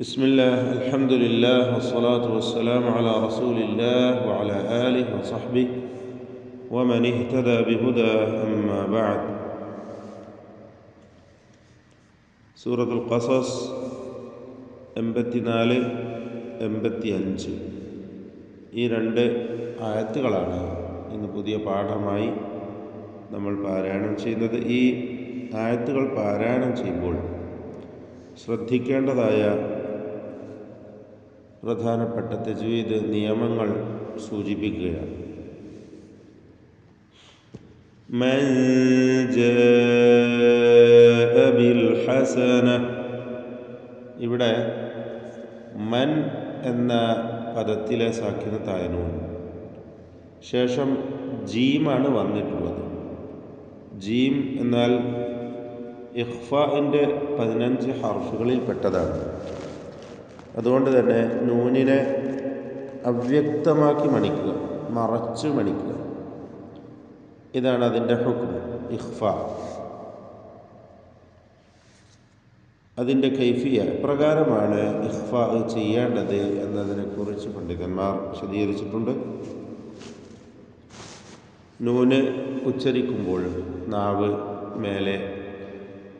بسم الله الحمد لله والصلاة والسلام على رسول الله وعلى آله وصحبه ومن اهتدى بهدى أما بعد സൂറത്തുൽ ഖസസ് എൺപത്തിനാല് എൺപത്തി അഞ്ച് ഈ രണ്ട് ആയത്തുകളാണ് ഇന്ന് പുതിയ പാഠമായി നമ്മൾ പാരായണം ചെയ്യുന്നത് ഈ ആയത്തുകൾ പാരായണം ചെയ്യുമ്പോൾ ശ്രദ്ധിക്കേണ്ടതായ പ്രധാനപ്പെട്ട തജ്വീദ് നിയമങ്ങൾ സൂചിപ്പിക്കുകയാണ് من جاء بالحسنة ഇവിടെ മൻ എന്ന പദത്തിലെ സാഖ്യത നൂൻ ശേഷം ജീമാണ് വന്നിട്ടുള്ളത് ജീം എന്നാൽ ഇഖ്ഫിൻ്റെ പതിനഞ്ച് ഹർഫുകളിൽ പെട്ടതാണ് അതുകൊണ്ട് തന്നെ നൂനിനെ അവ്യക്തമാക്കി മണിക്കുക മറച്ച് മണിക്കുക. ഇതാണ് അതിന്റെ ഹുക്മ ഇഖ്ഫ. അതിന്റെ കൈഫിയ പ്രകാരമാണ് ഇഖ്ഫ ചെയ്യേണ്ടത് എന്നതിനെക്കുറിച്ച് പണ്ഡിതന്മാർ വിശദീകരിച്ചിട്ടുണ്ട്. നൂന് ഉച്ചരിക്കുമ്പോൾ നാവ് മേലെ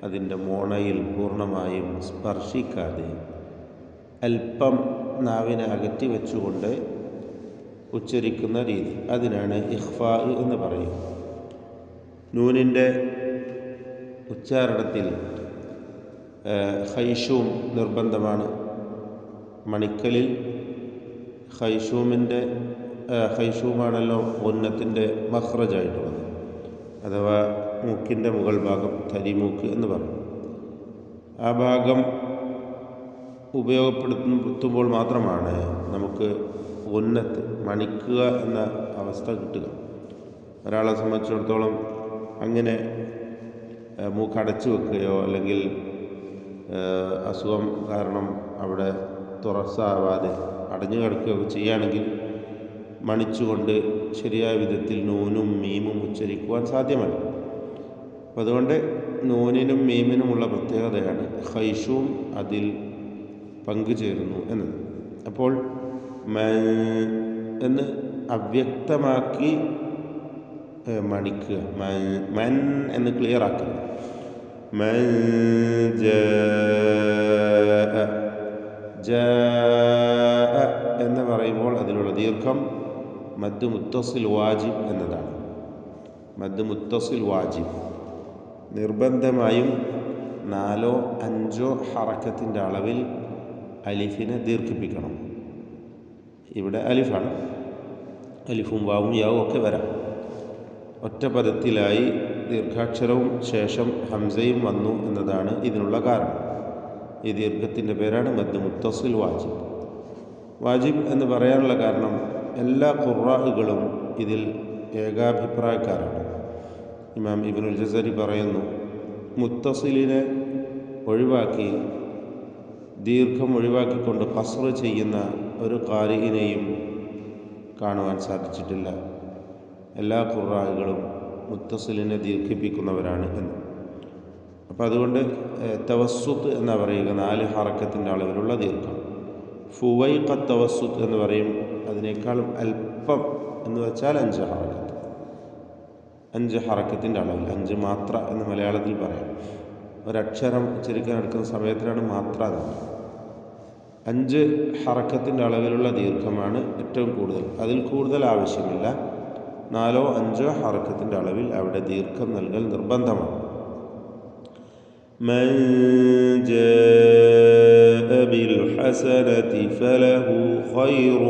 അതിന്റെ മോണയിൽ പൂർണമായും സ്പർശിക്കാതെ അല്പം നാവിനെ അകറ്റി വെച്ചുകൊണ്ട് ഉച്ചരിക്കുന്ന രീതി. അതിനാണ് ഇഹ്ഫാ എന്ന് പറയും നൂനിന്റെ ഉച്ചാരണത്തിൽ ഹൈഷൂം നിർബന്ധമാണ്. മണിക്കലിൽ ഹൈഷൂമിന്റെ ഹൈഷൂമാണല്ലോ ഉന്നത്തിന്റെ മഹ്റജായിട്ടുള്ളത് അഥവാ മൂക്കിന്റെ മുകൾ ഭാഗം തരിമൂക്ക് എന്ന് പറയും ആ ഭാഗം ഉപയോഗപ്പെടുത്തുമ്പോൾ മാത്രമാണ് നമുക്ക് ഉന്നത്ത് മണിക്കുക എന്ന അവസ്ഥ കിട്ടുക. ഒരാളെ സംബന്ധിച്ചിടത്തോളം അങ്ങനെ മൂക്കടച്ചു വെക്കുകയോ അല്ലെങ്കിൽ അസുഖം കാരണം അവിടെ തുറസാവാതെ അടഞ്ഞു കിടക്കുകയോ ചെയ്യുകയാണെങ്കിൽ മണിച്ചുകൊണ്ട് ശരിയായ വിധത്തിൽ നൂനും മീമും ഉച്ചരിക്കുവാൻ സാധ്യമല്ല. അപ്പം അതുകൊണ്ട് നൂനിനും മീമിനുമുള്ള പ്രത്യേകതയാണ്. ഹൈഷും അതിൽ പങ്കുചേരുന്നു എന്നത്. അപ്പോൾ എന്ന് അവ്യക്തമാക്കി മണിക്കുക. മൻ എന്ന് ക്ലിയർ ആക്കുക. എന്ന് പറയുമ്പോൾ അതിലുള്ള ദീർഘം മദ് മുത്തസിൽ വാജിബ് എന്നതാണ്. മദ് മുത്തസിൽ വാജിബ്. നിർബന്ധമായും നാലോ അഞ്ചോ ഹറക്കത്തിന്റെ അളവിൽ അലിഫിനെ ദീർഘിപ്പിക്കണം. ഇവിടെ അലിഫാണ്. അലിഫും വാവും യാവും ഒക്കെ വരാം. ഒറ്റ പദത്തിലായി ദീർഘാക്ഷരവും ശേഷം ഹംസയും വന്നു എന്നതാണ് ഇതിനുള്ള കാരണം. ഈ ദീർഘത്തിന്റെ പേരാണ് മദ് മുത്തസിൽ വാജിബ്. വാജിബ് എന്ന് പറയാനുള്ള കാരണം എല്ലാ ഖുറാഹുകളും ഇതിൽ ഏകാഭിപ്രായക്കാരാണ്. ഇമാം ഇബിനുൽ ജസരി പറയുന്നു മുത്തസിലിനെ ഒഴിവാക്കി ദീർഘം ഒഴിവാക്കിക്കൊണ്ട് കസ്റ് ചെയ്യുന്ന ഒരു കാരികിനെയും കാണുവാൻ സാധിച്ചിട്ടില്ല. എല്ലാ കുറാകളും മുത്തസിലിനെ ദീർഘിപ്പിക്കുന്നവരാണ് എന്ന്. അപ്പോൾ അതുകൊണ്ട് തവസ്സുത്ത് എന്ന് പറയുക നാല് ഹറക്കത്തിന്റെ അളവിലുള്ള ദീർഘം. ഫുവൈഖ തവസ്സുത്ത് എന്ന് പറയും അതിനേക്കാളും അല്പം എന്ന് വെച്ചാൽ അഞ്ച് ഹറക്കത്ത്. അഞ്ച് ഹറക്കത്തിന്റെ അളവിൽ അഞ്ച് മാത്ര എന്ന് മലയാളത്തിൽ പറയാം. ഒരക്ഷരം ഉച്ചരിക്കാൻ എടുക്കുന്ന സമയത്തിനാണ് മാത്ര എന്ന് അഞ്ച് ഹറക്കത്തിൻ്റെ അളവിലുള്ള ദീർഘമാണ് ഏറ്റവും കൂടുതൽ അതിൽ കൂടുതൽ ആവശ്യമില്ല നാലോ അഞ്ചോ ഹറക്കത്തിൻ്റെ അളവിൽ അവിടെ ദീർഘം നൽകൽ നിർബന്ധമാണ് من جاء بالحسنة فله خير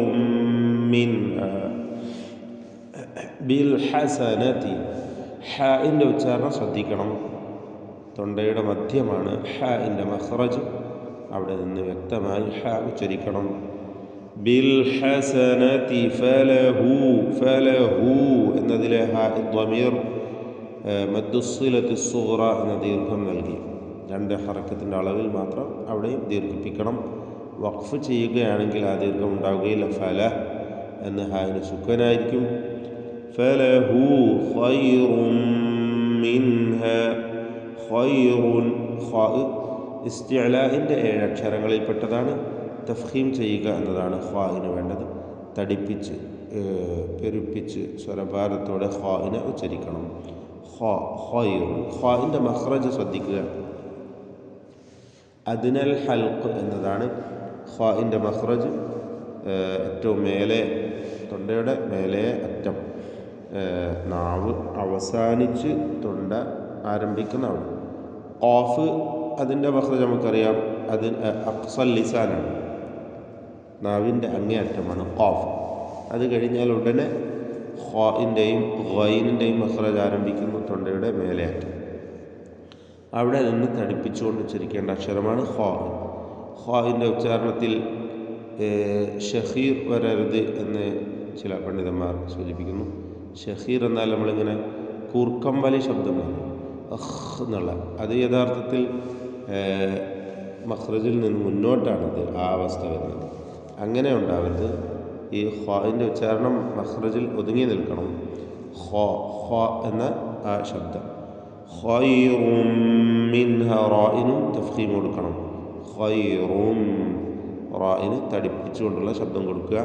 منها بالحسنة ഹാഇൻ്റെ ഉച്ചാരണം ശ്രദ്ധിക്കണം തൊണ്ടയുടെ മധ്യമാണ് ഹ ഇന്റെ മഹ്റജ് അവിടെ നിന്ന് വ്യക്തമായി ഹ ഉച്ചരിക്കണം. ബിൽ ഹസനതി ഫലഹു ഫലഹു എന്നതിലെ ഹ ദ്വമീർ മദ്ദുസിലത്തി സൂറ എന്ന ദീർഘം നൽകി. രണ്ട് ഹറക്കത്തിന്റെ അളവിൽ മാത്രം അവിടെയും ദീർഘിപ്പിക്കണം. വഖഫ് ചെയ്യുകയാണെങ്കിൽ ആ ദീർഘം ഉണ്ടാവുകയില്ല. ഫല എന്ന് ഹായിന് സുഖനായിരിക്കും. ഫലഹു ഖൈറും മിൻഹ. ഖൈറുൻ ഇസ്തിഅലാഇന്റെ ഏഴ് അക്ഷരങ്ങളിൽപ്പെട്ടതാണ് തഫ്ഹീം ചെയ്യുക എന്നതാണ് ഖ്വാഇന് വേണ്ടത്. തടിപ്പിച്ച് പെരുപ്പിച്ച് സ്വരഭാരത്തോടെ ഖാഇനെ ഉച്ചരിക്കണം. ഖാ ഖൈറുൽ ഖ്വാഇന്റെ മഖ്റജ് ശ്രദ്ധിക്കുക. അദ്നൽ ഹൽഖ് എന്നതാണ് ഖ്വാഇന്റെ മഖ്റജ്. ഏറ്റവും മേലെ തൊണ്ടയുടെ മേലെ അറ്റം. നാവ് അവസാനിച്ച് തൊണ്ട ആരംഭിക്കുന്ന അവിടെ. ഓഫ് അതിന്റെ മഖ്റജ് നമുക്കറിയാം. അത് അക്സൽ ലിസാനാണ്. നാവിന്റെ അങ്ങേയറ്റമാണ് ഓഫ്. അത് കഴിഞ്ഞാൽ ഉടനെ ഹോയിന്റെയും ഹൊയിനിന്റെയും മഹ്റജ് ആരംഭിക്കുന്നു തൊണ്ടയുടെ മേലെ അറ്റം അവിടെ നിന്ന് തടിപ്പിച്ചുകൊണ്ട് ഉച്ചരിക്കേണ്ട അക്ഷരമാണ് ഹോ ഹോയിന്റെ ഉച്ചാരണത്തിൽ ഷഹീർ വരരുത് എന്ന് ചില പണ്ഡിതന്മാർ സൂചിപ്പിക്കുന്നു. ഷഹീർ എന്നാൽ നമ്മളിങ്ങനെ കൂർക്കമ്പലി ശബ്ദം അഹ് എന്നുള്ള. അത് യഥാർത്ഥത്തിൽ മഖ്റജിൽ നിന്ന് മുന്നോട്ടാണത് ആ അവസ്ഥ വരുന്നത്. അങ്ങനെ ഉണ്ടാവരുത്. ഈ ഖ്വാന്റെ ഉച്ചാരണം മഖ്റജിൽ ഒതുങ്ങി നിൽക്കണം. ഹോ ഹോ എന്ന ആ ശബ്ദം. റായിനും തഫ്ഹീം കൊടുക്കണം. ഹൊയ്റൂം റോയിന് തടിപ്പിച്ചുകൊണ്ടുള്ള ശബ്ദം കൊടുക്കുക.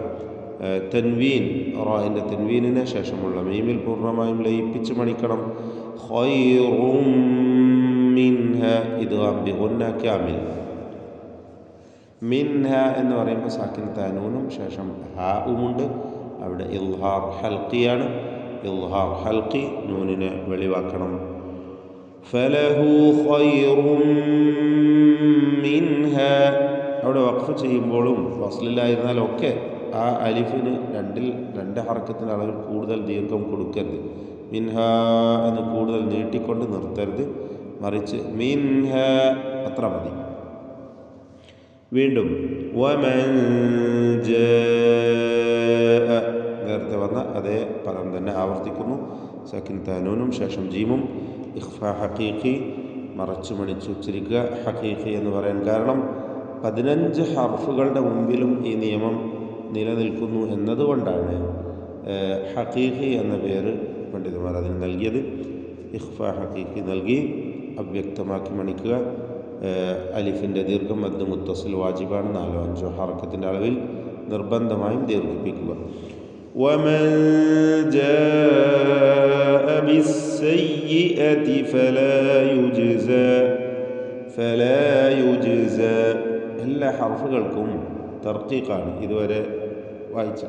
തൻവീൻ റോയിന്റെ തൻവീനിന് ശേഷമുള്ള മീമിൽ പൂർണമായും ലയിപ്പിച്ച് മണിക്കണം. ഖൈറും മിൻഹ. ഇദ്ഗാം ബിഗുന്ന കാമിൽ മിൻഹ എന്ന് പറയുമ്പോൾ സാക്കിൻ താനൂനും ശേഷം ഹാവുമുണ്ട് അവിടെ ഇൽഹാർ ഹൽക്കിയാണ് ഇൽഹാർ ഹൽക്കി നൂനിനെ വെളിവാക്കണം. ഫലഹു മിൻഹ. അവിടെ വഖഫ് ചെയ്യുമ്പോഴും വസ്ലിലായിരുന്നാലൊക്കെ ആ അലിഫിന് രണ്ടിൽ രണ്ട് ഹറക്കത്തിന്റെ അളവിൽ കൂടുതൽ ദീർഘം കൊടുക്കരുത്. മിൻഹ എന്ന് കൂടുതൽ നീട്ടിക്കൊണ്ട് നിർത്തരുത്. മറിച്ച് മിൻഹ അത്ര മതി. വീണ്ടും നേരത്തെ വന്ന അതേ പദം തന്നെ ആവർത്തിക്കുന്നു. സക്കിൻ താനൂനും ശേഷം ജീമും. ഇഖ്ഫ ഹക്കീഖി മറച്ചു മണിച്ച് ഉച്ചരിക്കുക ഹക്കീഖി എന്ന് പറയാൻ കാരണം പതിനഞ്ച് ഹർഫുകളുടെ മുമ്പിലും ഈ നിയമം നിലനിൽക്കുന്നു എന്നതുകൊണ്ടാണ്. ഹക്കീഖി എന്ന പേര് പണ്ഡിതന്മാർ അതിന് നൽകിയത് ഇഖ്ഫ ഹഖീഖി നൽകി അവ്യക്തമാക്കി മണിക്കുക അലിഫിൻ്റെ ദീർഘം മദ് മുത്തസിൽ വാജിബാണ് നാലോ അഞ്ചോ ഹറക്കത്തിൻ്റെ അളവിൽ നിർബന്ധമായും ദീർഘിപ്പിക്കുക ومن جاء بالسيئة فلا يجزى فلا يجزى എല്ലാ ഹർഫുകൾക്കും തർക്കീഖാണ് ഇതുവരെ വായിച്ച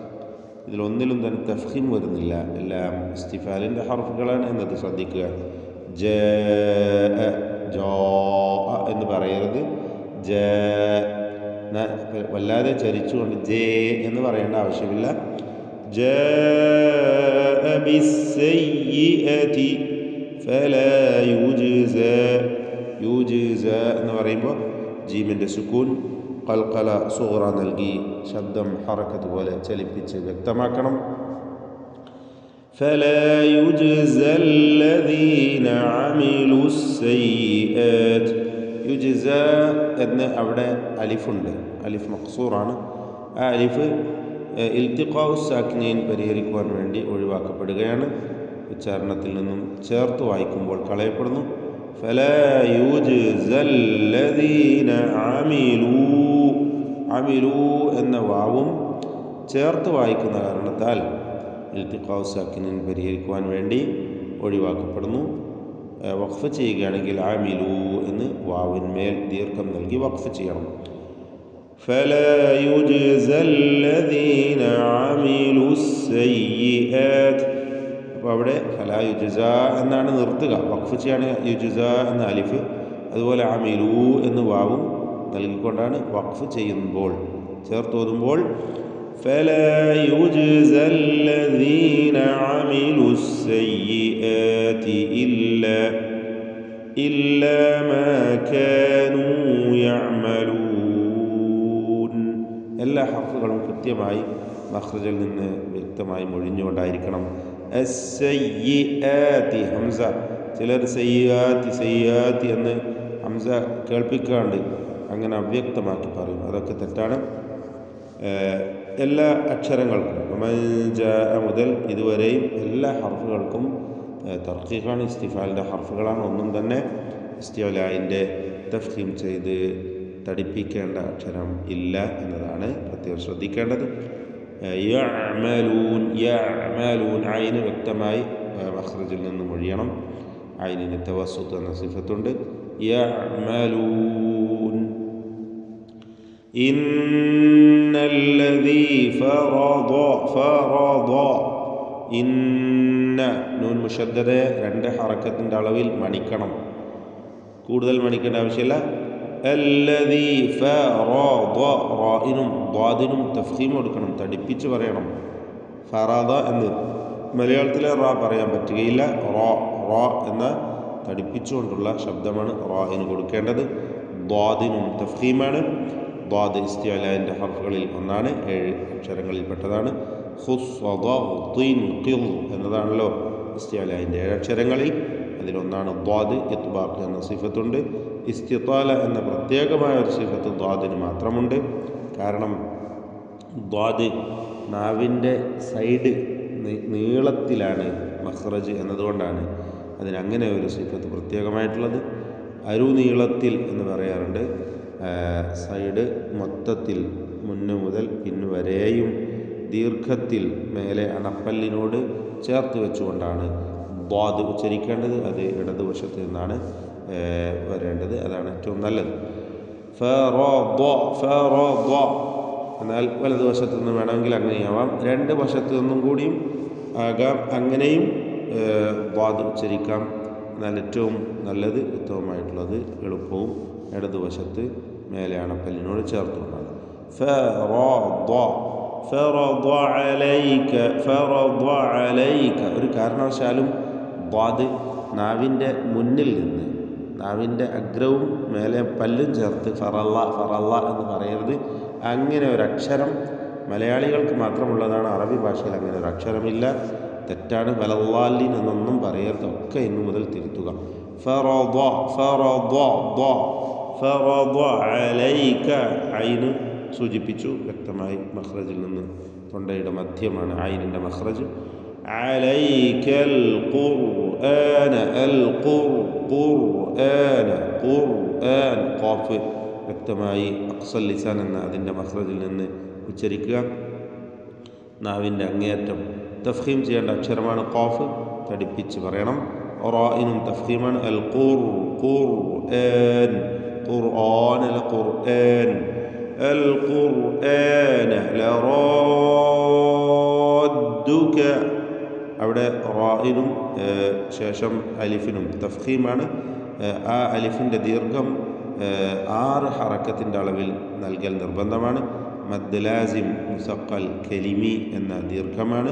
ഇതിലൊന്നിലും തന്നെ തഫ്ഹീം വരുന്നില്ല എല്ലാം ഇസ്തിഫാലിൻ്റെ ഹർഫുകളാണ് എന്നത് ശ്രദ്ധിക്കുക ജ ജോ എന്ന് പറയരുത് ജ വല്ലാതെ ചരിച്ചുകൊണ്ട് ജേ എന്ന് പറയേണ്ട ആവശ്യമില്ല ജ എന്ന് പറയുമ്പോൾ ജീമിൻ്റെ സുക്കൂൻ കൽക്കല സുഹറ നൽകി ശബ്ദം ഹറക്കത്ത് പോലെ ചലിപ്പിച്ച് വ്യക്തമാക്കണം فلا يجزى الذين عملوا السيئات يجزى എന്ന് അവിടെ അലിഫുണ്ട് അലിഫ് മക്സൂറാണ് ആ അലിഫ് ഇൽത്തിഖാവു സാക്കിനീൻ പരിഹരിക്കുവാൻ വേണ്ടി ഒഴിവാക്കപ്പെടുകയാണ് ഉച്ചാരണത്തിൽ നിന്നും ചേർത്ത് വായിക്കുമ്പോൾ കളയപ്പെടുന്നു ഫലയൂജല്ലദീന അമിലൂ അമിലൂ എന്ന വാവും ചേർത്ത് വായിക്കുന്ന കാരണത്താൽ ഇൽത്തിഖാവു സാക്കിനീൻ പരിഹരിക്കുവാൻ വേണ്ടി ഒഴിവാക്കപ്പെടുന്നു വഖഫ് ചെയ്യുകയാണെങ്കിൽ ആമിലൂ എന്ന് വാവിന്മേൽ ദീർഘം നൽകി വഖഫ് ചെയ്യണം فلا يجزى الذين عملوا السيئات അപ്പോൾ അവിടെ ഫലാ യുജുസ എന്നാണ് നിർത്തുക വഖഫ് ചെയ്യാണ് യുജുസ എന്ന അലിഫ് അതുപോലെ അമിലു എന്ന് വാവും നൽകിക്കൊണ്ടാണ് വഖഫ് ചെയ്യുമ്പോൾ ചേർത്തോതുമ്പോൾ فلا يجزى الذين عملوا السيئات إلا إلا ما كانوا يعملون എല്ലാ ഹർഫുകളും കൃത്യമായി മഖ്റജിൽ നിന്ന് വ്യക്തമായി മൊഴിഞ്ഞുകൊണ്ടായിരിക്കണം എസ് ഹംസ ചിലർ സയ്യാത്തി സയ്യാത്തി എന്ന് ഹംസ കേൾപ്പിക്കാണ്ട് അങ്ങനെ അവ്യക്തമാക്കി പറയും. അതൊക്കെ തെറ്റാണ്. എല്ലാ അക്ഷരങ്ങൾക്കും മുതൽ ഇതുവരെയും എല്ലാ ഹർഫുകൾക്കും തർക്കീഖാണ് ഇസ്തിഫാലിന്റെ ഹർഫുകളാണ്. ഒന്നും തന്നെ ഇസ്തിഫലായിന്റെ തഫ്ഹീം ചെയ്ത് തടിപ്പിക്കേണ്ട അക്ഷരം ഇല്ല എന്നതാണ് പ്രത്യേകം ശ്രദ്ധിക്കേണ്ടത്. യഅമലൂൻ യഅമലൂൻ ആയിന് വ്യക്തമായി മഹ്റജിൽ നിന്നും ഒഴിയണം. ആയിനിന് തവസുത്ത് എന്ന സിഫത്തുണ്ട്. യഅമലൂൻ ഇന്നല്ലദീ ഫറദ ഫറദ. ഇന്ന നൂൻ മുഷദ്ദദെ രണ്ട് ഹറക്കത്തിന്റെ അളവിൽ മണിക്കണം. കൂടുതൽ മണിക്കേണ്ട ആവശ്യമില്ല. അല്ലദീ ഫറദ റായിനും ദ്വാദിനും തഫ്ഹീം കൊടുക്കണം. തടിപ്പിച്ച് പറയണം. ഫറാദ എന്ന് മലയാളത്തിലെ റാ പറയാൻ പറ്റുകയില്ല. റോ റോ എന്ന തടിപ്പിച്ചുകൊണ്ടുള്ള ശബ്ദമാണ് റോയിന് കൊടുക്കേണ്ടത്. ദ്വാദിനും തഫ്ഹീമാണ്. ദ്വാദ് ഇസ്തിഅലാന്റെ ഹർഫുകളിൽ ഒന്നാണ് ഏഴ് അക്ഷരങ്ങളിൽപ്പെട്ടതാണ്. എന്നതാണല്ലോ ഇസ്തിഅലാന്റെ ഏഴ് അക്ഷരങ്ങളിൽ. അതിലൊന്നാണ് ദ്വാദ് ഇത്ബാഖ് എന്ന സിഫത്തുണ്ട്. ഇസ്തിത്താല എന്ന പ്രത്യേകമായ ഒരു സിഫത്ത് ദ്വാദിന് മാത്രമുണ്ട്. കാരണം ദ്വാദ് നാവിന്റെ സൈഡ് നീളത്തിലാണ് മഹ്റജ് എന്നതുകൊണ്ടാണ് അതിനങ്ങനെ ഒരു സിഫത്ത് പ്രത്യേകമായിട്ടുള്ളത്. അരുനീളത്തിൽ എന്ന് പറയാറുണ്ട്. സൈഡ് മൊത്തത്തിൽ മുന്നു മുതൽ പിന്നു വരെയും ദീർഘത്തിൽ മേലെ അണപ്പല്ലിനോട് ചേർത്ത് വെച്ചുകൊണ്ടാണ് ദ്വാദ് ഉച്ചരിക്കേണ്ടത് അത് ഇടതുവശത്ത് നിന്നാണ് വരേണ്ടത്. അതാണ് ഏറ്റവും നല്ലത്. എന്നാൽ വലതുവശത്ത് നിന്ന് വേണമെങ്കിൽ അങ്ങനെയാവാം. രണ്ട് വശത്തു നിന്നും കൂടിയും ആകാം. അങ്ങനെയും വാദ് ഉച്ചരിക്കാം. എന്നാൽ ഏറ്റവും നല്ലത് ഉത്തമമായിട്ടുള്ളത് എളുപ്പവും ഇടതുവശത്ത് മേലെ ഫറദ ചേർത്തുകൊണ്ടാണ് ഒരു കാരണവശാലും ബാദ് നാവിന്റെ മുന്നിൽ നിന്ന് നാവിന്റെ അഗ്രവും മേലെ പല്ലും ചേർത്ത് ഫറല്ല ഫറല്ല എന്ന് പറയരുത്. അങ്ങനെ ഒരു അക്ഷരം മലയാളികൾക്ക് മാത്രമുള്ളതാണ് അറബി ഭാഷയിൽ അങ്ങനെ ഒരു അക്ഷരമില്ല തെറ്റാണ്. ബലവാലിൻ എന്നൊന്നും പറയരുത്. ഒക്കെ ഇന്നു മുതൽ തിരുത്തുക. ഫറോ ഫറദ ദ. അലൈക. ഐന് സൂചിപ്പിച്ചു വ്യക്തമായി മഹ്റജിൽ നിന്ന് തൊണ്ടയുടെ മധ്യമാണ് ഐനിന്റെ മഹ്റജ് അലൈക്കൽ വ്യക്തമായി അക്സൽ ലിസാൻ എന്ന അതിന്റെ മഹ്റജിൽ നിന്ന് ഉച്ചരിക്കുക. നാവിന്റെ അങ്ങേയറ്റം തഫ്ഹീം ചെയ്യേണ്ട അക്ഷരമാണ് ഖാഫ്. തടിപ്പിച്ച് പറയണം. റോയിനും തഫ്ഹീമാണ് അൽ ഖുർ ഏൻ ഖുർആൻ അൽ ഖുർആൻ അൽ ഖുർആൻ ലറാദ്ദുക അവിടെ റായിനും ശേഷം അലിഫിനും തഫ്ഹീമാണ് ആ അലിഫിന്റെ ദീർഘം ആറ് ഹറക്കത്തിന്റെ അളവിൽ നൽകൽ നിർബന്ധമാണ്. മദ് ലാസിം മുസക്കൽ കെലിമി എന്ന ദീർഘമാണ്.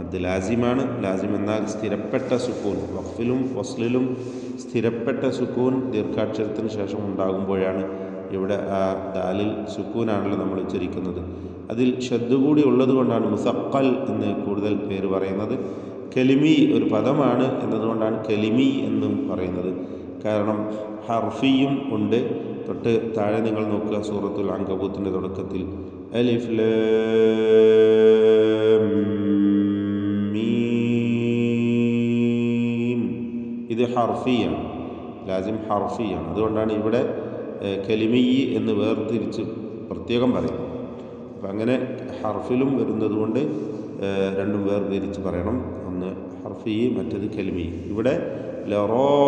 മദ് ലാസിമാണ്. ലാസിം എന്നാൽ സ്ഥിരപ്പെട്ട സുക്കൂൻ. വഖഫിലും ഫസ്ലിലും സ്ഥിരപ്പെട്ട സുക്കൂൻ ദീർഘാക്ഷരത്തിന് ശേഷം ഉണ്ടാകുമ്പോഴാണ് ഇവിടെ ആ ദാലിൽ സുക്കൂനാണല്ലോ നമ്മൾ ഉച്ചരിക്കുന്നത്. അതിൽ ശ്രദ്ധ കൂടി ഉള്ളത് കൊണ്ടാണ് മുസക്കൽ എന്ന് കൂടുതൽ പേര് പറയുന്നത്. കലിമി ഒരു പദമാണ് എന്നതുകൊണ്ടാണ് കലിമി എന്നും പറയുന്നത്. കാരണം ഹർഫിയും ഉണ്ട്. തൊട്ട് താഴെ നിങ്ങൾ നോക്കുക സൂറത്തുൽ അങ്കബൂത്തിന്റെ തുടക്കത്തിൽ. അലിഫ് ഇത് ഹർഫിയാണ്. ലാസിം ഹർഫിയാണ്. അതുകൊണ്ടാണ് ഇവിടെ കലിമി എന്ന് വേർതിരിച്ച് പ്രത്യേകം പറയുന്നത് അപ്പം അങ്ങനെ ഹർഫിലും വരുന്നത് കൊണ്ട് രണ്ടും വേർതിരിച്ച് പറയണം. ഒന്ന് ഹർഫി മറ്റത് കലിമി ഇവിടെ ലറോദ്ദുക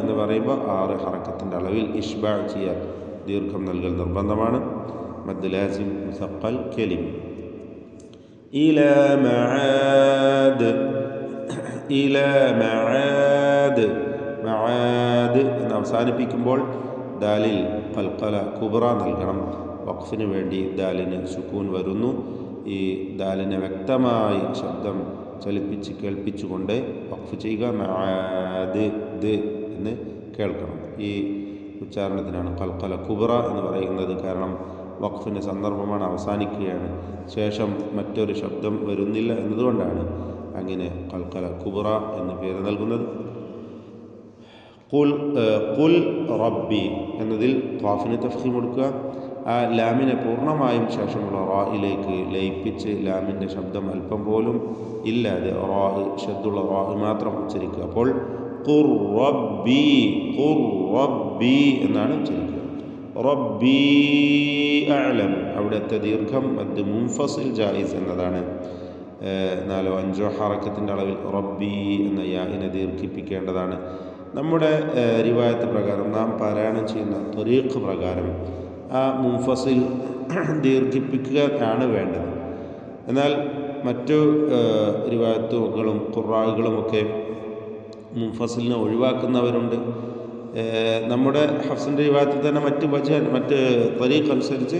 എന്ന് പറയുമ്പോൾ ആറ് ഹറക്കത്തിന്റെ അളവിൽ ഇഷ്ബാ ചെയ്യാൻ ദീർഘം നൽകൽ നിർബന്ധമാണ്. മദ് ലാസിം മുസക്കൽ കലിമി. ഇല മആദ് ഇല മആദ് മആദ് എന്ന് അവസാനിപ്പിക്കുമ്പോൾ ദാലിൽ കൽക്കല കുബറ നൽകണം. വഖഫിന് വേണ്ടി ദാലിന് സുക്കൂൻ വരുന്നു. ഈ ദാലിനെ വ്യക്തമായി ശബ്ദം ചലിപ്പിച്ച് കേൾപ്പിച്ചുകൊണ്ട് വഖഫ് ചെയ്യുക. മആദ് ദ് എന്ന് കേൾക്കണം. ഈ ഉച്ചാരണത്തിനാണ് കൽക്കല കുബറ എന്ന് പറയുന്നത് കാരണം വഖഫിന്റെ സന്ദർഭമാണ് അവസാനിക്കുകയാണ്. ശേഷം മറ്റൊരു ശബ്ദം വരുന്നില്ല എന്നതുകൊണ്ടാണ്. അങ്ങനെ കൽക്കല കുബറ എന്ന് പേര് നൽകുന്നത്. കുൽ കുൽ റബ്ബി എന്നതിൽ ഖാഫിന് തഫ്ഹീം കൊടുക്കുക. ആ ലാമിനെ പൂർണമായും ശേഷമുള്ള റായിലേക്ക് ലയിപ്പിച്ച് ലാമിന്റെ ശബ്ദം അല്പം പോലും ഇല്ലാതെ റാഹ് ശബ്ദമുള്ള റാഹ് മാത്രം ഉച്ചരിക്കുക. അപ്പോൾ ഖുർ റബ്ബി ഖുർ റബ്ബി എന്നാണ് ഉച്ചരിക്കുക. റബ്ബി അലം അവിടുത്തെ ദീർഘം മദ് മുൻഫസിൽ ജായിസ് എന്നതാണ്. നാലോ അഞ്ചോ ഹറക്കത്തിന്റെ അളവിൽ റബ്ബി എന്ന യാഹിനെ ദീർഘിപ്പിക്കേണ്ടതാണ്. നമ്മുടെ റിവായത്ത് പ്രകാരം നാം പാരായണം ചെയ്യുന്ന ത്വരീഖ് പ്രകാരം ആ മുൻഫസിൽ ദീർഘിപ്പിക്കുക ആണ് വേണ്ടത്. എന്നാൽ മറ്റു റിവായത്തുകളും ഖുറാകളുമൊക്കെ മുൻഫസിലിനെ ഒഴിവാക്കുന്നവരുണ്ട്. നമ്മുടെ ഹഫ്സിന്റെ വിഭാഗത്തിൽ തന്നെ മറ്റ് വജ മറ്റ് തരീഖ് അനുസരിച്ച്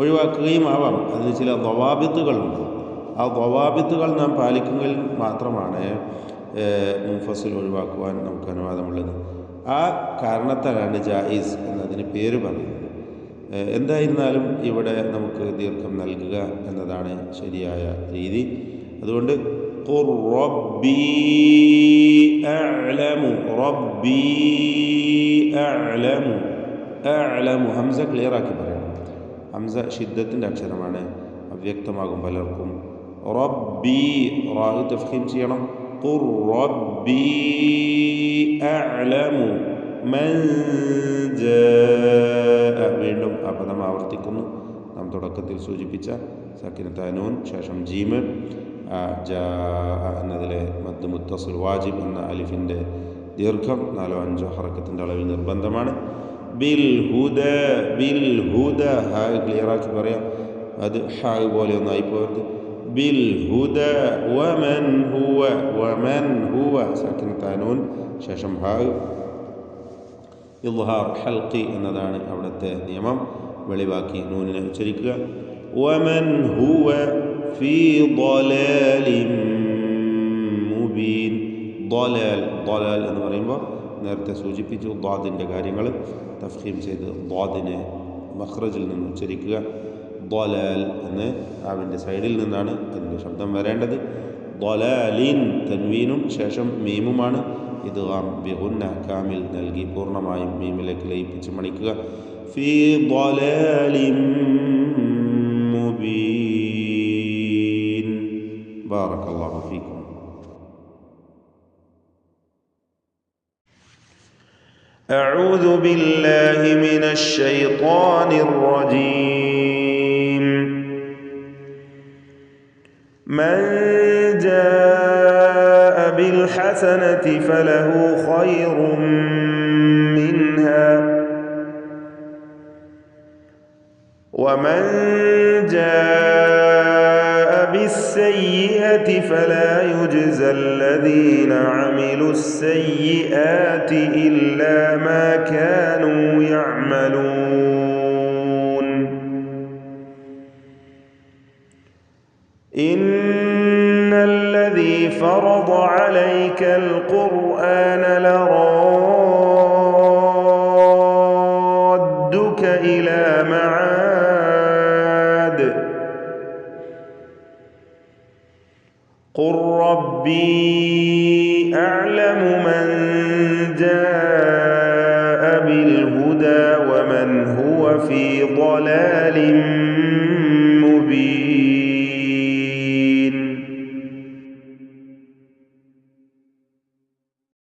ഒഴിവാക്കുകയും ആവാം. അതിന് ചില ദവാബിത്തുകളുണ്ട്. ആ ദവാബിത്തുകൾ നാം പാലിക്കുമെങ്കിൽ മാത്രമാണ് മുഫസിൽ ഒഴിവാക്കുവാൻ നമുക്ക് അനുവാദമുള്ളത്. ആ കാരണത്താലാണ് ജായിസ് എന്നതിന് പേര് പറയുന്നത്. എന്തായിരുന്നാലും ഇവിടെ നമുക്ക് ദീർഘം നൽകുക എന്നതാണ് ശരിയായ രീതി. അതുകൊണ്ട് റബ്ബി റബ്ബി ഹംസ ക്ലിയർ ആക്കി പറയണം. ഹംസ ഷിദ്ദത്തിന്റെ അക്ഷരമാണ്. അവ്യക്തമാകും പലർക്കും. റബ്ബി റാഹു തഫ്ഹീം ചെയ്യണം. ഖുർ റബ്ബി അഅലമു മൻ ജാഅ. വീണ്ടും അപദം പദം ആവർത്തിക്കുന്നു. നാം തുടക്കത്തിൽ സൂചിപ്പിച്ച സക്കിനത്താനൂൻ ശേഷം ജീമ്. ജാ എന്നതിലെ മദ് മുത്തസുൽ വാജിബ് എന്ന അലിഫിന്റെ ദീർഘം നാലോ അഞ്ചോ ഹറക്കത്തിന്റെ അളവിൽ നിർബന്ധമാണ്. ബിൽ ഹുദ ബിൽ ഹുദ ഹായ് ക്ലിയറാക്കി പറയാം. അത് ഹായ് പോലെ ഒന്നായി പോകരുത്. ബിൽ ഹുദ വമൻ ഹുവ വമൻ ഹുവ സക്കിനത്താനൂൻ ശേഷം ഹായ് ഇൽഹാർ ഹൽക്കി എന്നതാണ് അവിടുത്തെ നിയമം വെളിവാക്കി നൂനിനെ ഉച്ചരിക്കുക വമൻ ഹുവ ഫീ ضلال മുബീൻ ضلال ضلال എന്ന് പറയുമ്പോൾ നേരത്തെ സൂചിപ്പിച്ചു ദ്വാദിൻ്റെ കാര്യങ്ങൾ തഫ്ഹീം ചെയ്ത് ദ്വാദിനെ മഖ്റജിൽ നിന്ന് ഉച്ചരിക്കുക ضلال എന്ന് അവന്റെ സൈഡിൽ നിന്നാണ് അതിന്റെ ശബ്ദം വരേണ്ടത്. ضلالين തൻവീനും ശേഷം മീമുമാണ്. ഇത് ബിഗുന്ന കാമിൽ നൽകി പൂർണമായും മീമിലേക്ക് ലയിപ്പിച്ച് മണിക്കുക. ഫീ ضلال أعوذ بالله من الشيطان الرجيم من جاء بالحسنة فله خير منها. ومن جاء بالسيئة فلا يجزى الذين عملوا السيئات إلا ما كانوا يعملون. إن الذي فرض عليك القرآن لرادك إلى معاد. قل ربي أعلم من جاء بالهدى ومن هو في ضلال